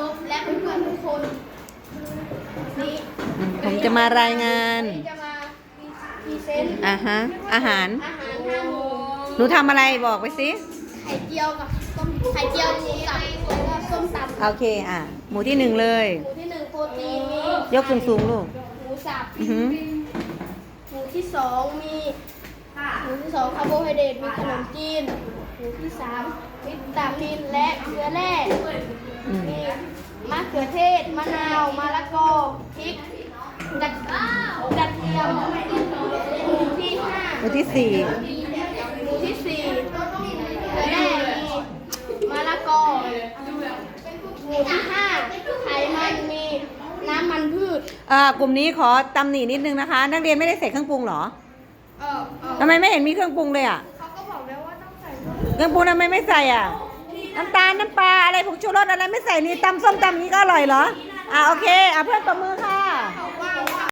ารพและเพื่อนๆทุกคนนี่อืมผมจะมารายงานนี่จะมาพรีเซนต์อะฮะอาหาร อาหารห้าหมู่หนูทำอะไรบอกไปสิ ไข่เจียวกับต้มไข่เจียวหมูสับแล้วก็ส้มตำโอเค อะ หมูที่หนึ่งเลย หมูที่หนึ่งโปรตีนมียกสูงสูงๆลูก หมูสับ อือหือ หมูที่สองมี หมูที่สองคาร์โบไฮเดรตมีขนมจีนหมูที่สามวิตามินและเกลือแร่อืมมีมะเขือเทศมะนาวมะละกอพริกกระกระเทียมหมูที่ห้าหมูที่สี่หมูที่สี่เกลือแร่มีมะละกอหมูที่ห้าไขมันมีน้ำมันพืช อ่ากลุ่มนี้ขอตำหนินิดนึงนะคะ นักเรียนไม่ได้ใส่เครื่องปรุงเหรอ เออเออ ทำไมไม่เห็นมีเครื่องปรุงเลยอะเขาก็บอกแล้วว่าต้องใส่เครื่องปรุงทำไมไม่ใส่อะ น้ำตาลน้ำปลาอะไรผงชูรสอะไรไม่ใส่นี่ตำส้มตำอย่างนี้ก็อร่อยเหรอ อะโอเค อะเพื่อนตบมือค่ะ